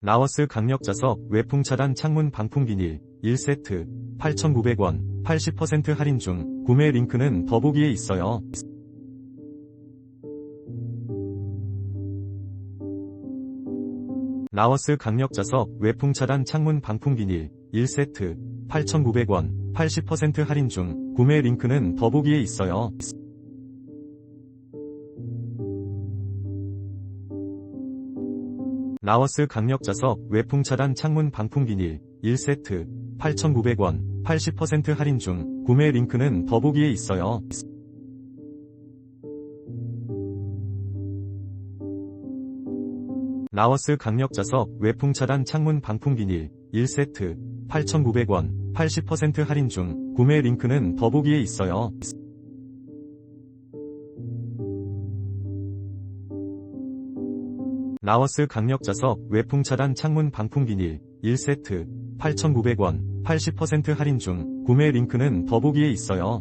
라워스 강력 자석 외풍 차단 창문 방풍 비닐 1세트 8,900원 80% 할인 중 구매 링크는 더보기에 있어요. 라워스 강력 자석 외풍 차단 창문 방풍 비닐 1세트 8,900원 80% 할인 중 구매 링크는 더보기에 있어요. 라워스 강력 자석 외풍 차단 창문 방풍 비닐 1세트 8,900원 80% 할인 중 구매 링크는 더보기에 있어요. 라워스 강력 자석 외풍 차단 창문 방풍 비닐 1세트 8,900원 80% 할인 중 구매 링크는 더보기에 있어요. 라워스 강력 자석 외풍 차단 창문 방풍 비닐 1세트 8,900원 80% 할인 중 구매 링크는 더보기에 있어요.